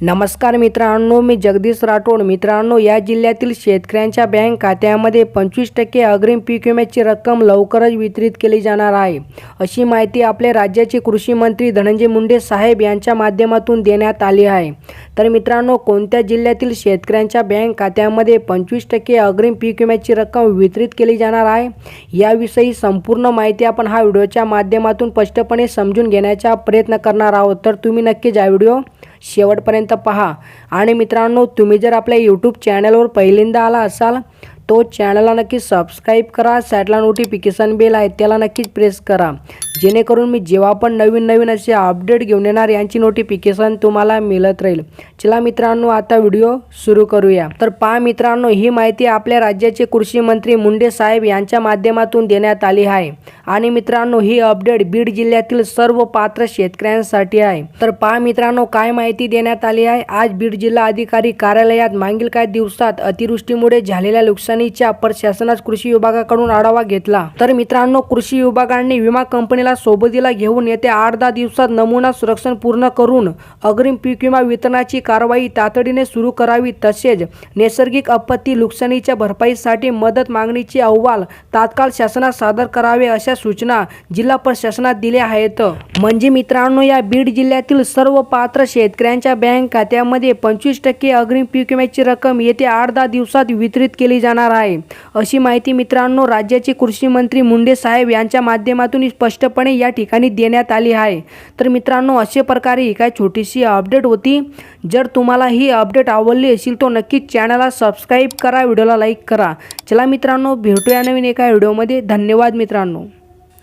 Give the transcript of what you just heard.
नमस्कार मित्रांनो मी जगदीश राठोड. मित्रांनो या जिल्ह्यातील शेतकऱ्यांच्या बँक खात्यामध्ये पंचवीस टक्के अग्रिम पीक विम्याची रक्कम लवकरच वितरित केली जाणार आहे. अशी माहिती आपल्या राज्याचे कृषी मंत्री धनंजय मुंडे साहेब यांच्या माध्यमातून देण्यात आली आहे. तर मित्रांनो कोणत्या जिल्ह्यातील शेतकऱ्यांच्या बँक खात्यामध्ये पंचवीस टक्के अग्रिम पीक विम्याची रक्कम वितरित केली जाणार आहे? याविषयी संपूर्ण माहिती आपण हा व्हिडिओच्या माध्यमातून स्पष्टपणे समजून घेण्याचा प्रयत्न करणार आहोत. तर तुम्ही नक्कीच हा व्हिडिओ शेवटपर्यंत पहा. आणि मित्रांनो तुम्ही जर आपल्या यूट्यूब चॅनलवर पहिल्यांदा आला असाल तो चॅनलला नक्की सबस्क्राईब करा. साईडला नोटिफिकेशन बेल आहे त्याला नक्कीच प्रेस करा. जेणेकरून मी जेव्हा पण नवीन नवीन असे अपडेट घेऊन येणार यांची नोटिफिकेशन तुम्हाला मिळत राहील. चला मित्रांनो आता व्हिडिओ सुरू करूया. तर पहा मित्रांनो ही माहिती आपल्या राज्याचे कृषी मंत्री मुंडे साहेब यांच्या माध्यमातून देण्यात आली आहे. आणि मित्रांनो ही अपडेट बीड जिल्ह्यातील सर्व पात्र शेतकऱ्यांसाठी आहे. तर पहा मित्रांनो काय माहिती देण्यात आली आहे? आज बीड जिल्हा अधिकारी कार्यालयात मागील काही दिवसात अतिवृष्टीमुळे झालेल्या नुकसानीच्या प्रशासनास कृषी विभागाकडून आढावा घेतला. तर मित्रांनो कृषी विभागाने विमा कंपनीला सोबतीला घेऊन येत्या आठ दहा दिवसात नमुना सुरक्षण पूर्ण करून अग्रिम पीक विमा वितरणाची कारवाई तातडीने सुरू करावी. तसेच नैसर्गिक आपत्ती नुकसानीच्या भरपाईसाठी मदत मागणीचे अहवाल तात्काळ शासनात सादर करावे अशा सूचना जिल्हा प्रशासनात दिल्या आहेत. म्हणजे मित्रांनो या बीड जिल्ह्यातील सर्व पात्र शेतकऱ्यांच्या बँक खात्यामध्ये पंचवीस टक्के अग्रिम पीक विम्याची रक्कम येत्या आठ दहा दिवसात वितरित केली जाणार आहे. अशी माहिती मित्रांनो राज्याचे कृषी मंत्री मुंडे साहेब यांच्या माध्यमातून स्पष्टपणे या ठिकाणी देण्यात आली आहे. तर मित्रांनो अशा प्रकारे ही काय छोटीशी अपडेट होती. जर तुम्हाला ही अपडेट आवडली असेल तो नक्कीच चॅनलला सबस्क्राईब करा व्हिडिओला लाईक करा. चला मित्रांनो भेटूया नवीन एका व्हिडिओमध्ये. धन्यवाद मित्रांनो.